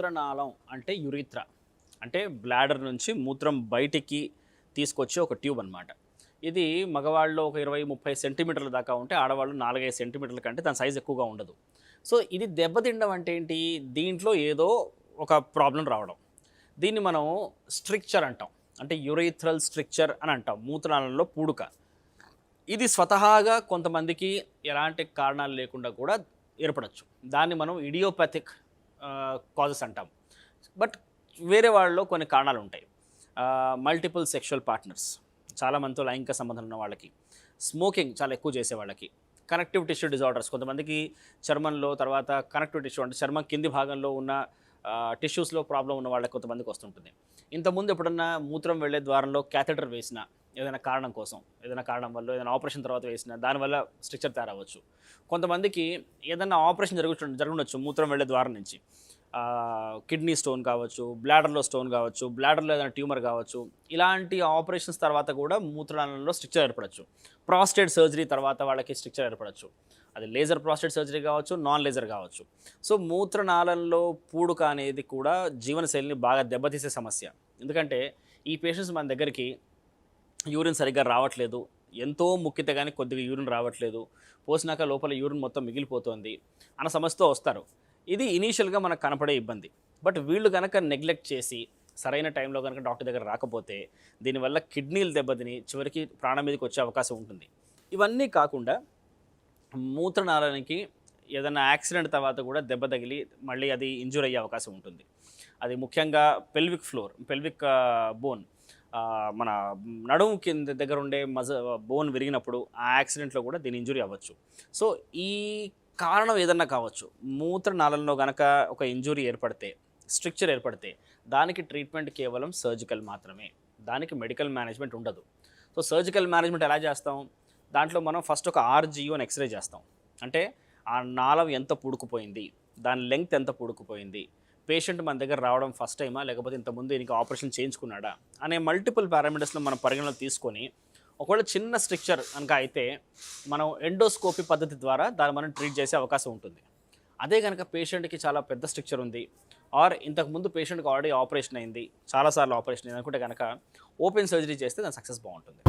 మూత్రనాళం అంటే యురిత్ర. అంటే బ్లాడర్ నుంచి మూత్రం బయటికి తీసుకొచ్చే ఒక ట్యూబ్ అనమాట ఇది మగవాళ్ళు ఒక ఇరవై ముప్పై సెంటీమీటర్ల దాకా ఉంటే ఆడవాళ్ళు నాలుగైదు సెంటీమీటర్ల కంటే దాని సైజ్ ఎక్కువగా ఉండదు. సో ఇది దెబ్బతిండం అంటే ఏంటి? దీంట్లో ఏదో ఒక ప్రాబ్లం రావడం. దీన్ని మనం స్ట్రిక్చర్ అంటాం. అంటే యురైథ్రల్ స్ట్రిక్చర్ అని అంటాం. మూత్రనాళంలో పూడుక. ఇది స్వతహాగా కొంతమందికి ఎలాంటి కారణాలు లేకుండా కూడా ఏర్పడచ్చు. దాన్ని మనం ఇడియోపతిక్ కాజెస్ అంటాం. బట్ వేరే వాళ్ళలో కొన్ని కారణాలు ఉంటాయి మల్టిపుల్ సెక్షువల్ పార్ట్నర్స్ చాలా మందితో లైంగిక సంబంధం ఉన్న వాళ్ళకి స్మోకింగ్ చాలా ఎక్కువ చేసే వాళ్ళకి కనెక్టివ్ టిష్యూ డిజార్డర్స్ కొంతమందికి చర్మంలో తర్వాత కనెక్టివ్ టిష్యూ అంటే చర్మం కింది భాగంలో ఉన్న టిష్యూస్లో ప్రాబ్లం ఉన్న వాళ్ళకి కొంతమందికి వస్తుంటుంది. ఇంతకుముందు ఎప్పుడన్నా మూత్రం వెళ్ళే ద్వారంలో క్యాథెటర్ వేసిన ఏదైనా కారణం కోసం ఏదైనా కారణం వల్ల ఏదైనా ఆపరేషన్ తర్వాత వేసిన దానివల్ల స్ట్రక్చర్ తయారవచ్చు కొంతమందికి ఏదైనా ఆపరేషన్ జరుగు జరుగుండొచ్చు మూత్రం వెళ్ళే ద్వారం నుంచి. కిడ్నీ స్టోన్ కావచ్చు బ్లాడర్లో స్టోన్ కావచ్చు బ్లాడర్లో ఏదైనా ట్యూమర్ కావచ్చు ఇలాంటి ఆపరేషన్స్ తర్వాత కూడా మూత్రనాళంలో స్ట్రక్చర్ ఏర్పడచ్చు. ప్రాస్టేట్ సర్జరీ తర్వాత వాళ్ళకి స్ట్రక్చర్ ఏర్పడచ్చు. అది లేజర్ ప్రాస్టేట్ సర్జరీ కావచ్చు నాన్ లేజర్ కావచ్చు. సో మూత్రనాళంలో పూడుక అనేది కూడా జీవనశైలిని బాగా దెబ్బతీసే సమస్య. ఎందుకంటే ఈ పేషెంట్స్ మన దగ్గరికి యూరిన్ సరిగ్గా రావట్లేదు. ఎంతో ముక్కితే కానీ కొద్దిగా యూరిన్ రావట్లేదు. పోసినాక లోపల యూరిన్ మొత్తం మిగిలిపోతుంది అన్న సమస్యతో వస్తారు. ఇది ఇనీషియల్గా మనకు కనపడే ఇబ్బంది. బట్ వీళ్ళు కనుక నెగ్లెక్ట్ చేసి సరైన టైంలో కనుక డాక్టర్ దగ్గర రాకపోతే దీనివల్ల కిడ్నీలు దెబ్బతిని చివరికి ప్రాణం మీదకి వచ్చే అవకాశం ఉంటుంది. ఇవన్నీ కాకుండా మూత్రనాళానికి ఏదైనా యాక్సిడెంట్ తర్వాత కూడా దెబ్బ తగిలి మళ్ళీ అది ఇంజూర్ అయ్యే అవకాశం ఉంటుంది. అది ముఖ్యంగా పెల్విక్ ఫ్లోర్ పెల్విక్ బోన్. మన నడుము కింద దగ్గర ఉండే మజ బోన్ విరిగినప్పుడు ఆ యాక్సిడెంట్లో కూడా దీని ఇంజురీ అవ్వచ్చు. సో ఈ కారణం ఏదన్నా కావచ్చు. మూత్రనాళంలో గనక ఒక ఇంజురీ ఏర్పడితే స్ట్రక్చర్ ఏర్పడితే దానికి ట్రీట్మెంట్ కేవలం సర్జికల్ మాత్రమే. దానికి మెడికల్ మేనేజ్మెంట్ ఉండదు. సో సర్జికల్ మేనేజ్మెంట్ ఎలా చేస్తాం? దాంట్లో మనం ఫస్ట్ ఒక ఆర్జియో అని ఎక్స్రే చేస్తాం. అంటే ఆ నాళం ఎంత పూడుకుపోయింది? దాని లెంగ్త్ ఎంత పూడుకుపోయింది? పేషెంట్ మన దగ్గర రావడం ఫస్ట్ టైమా లేకపోతే ఇంతకుముందు దీనికి ఆపరేషన్ చేయించుకున్నాడా? అనే మల్టిపుల్ పారామీటర్స్లో మనం పరిగణలో తీసుకొని ఒకవేళ చిన్న స్ట్రక్చర్ కనుక అయితే మనం ఎండోస్కోపీ పద్ధతి ద్వారా దాన్ని మనం ట్రీట్ చేసే అవకాశం ఉంటుంది. అదే కనుక పేషెంట్కి చాలా పెద్ద స్ట్రక్చర్ ఉంది. ఆర్ ఇంతకుముందు పేషెంట్కి ఆల్రెడీ ఆపరేషన్ అయింది. చాలాసార్లు ఆపరేషన్ అయింది అనుకుంటే కనుక ఓపెన్ సర్జరీ చేస్తే దాని సక్సెస్ బాగుంటుంది.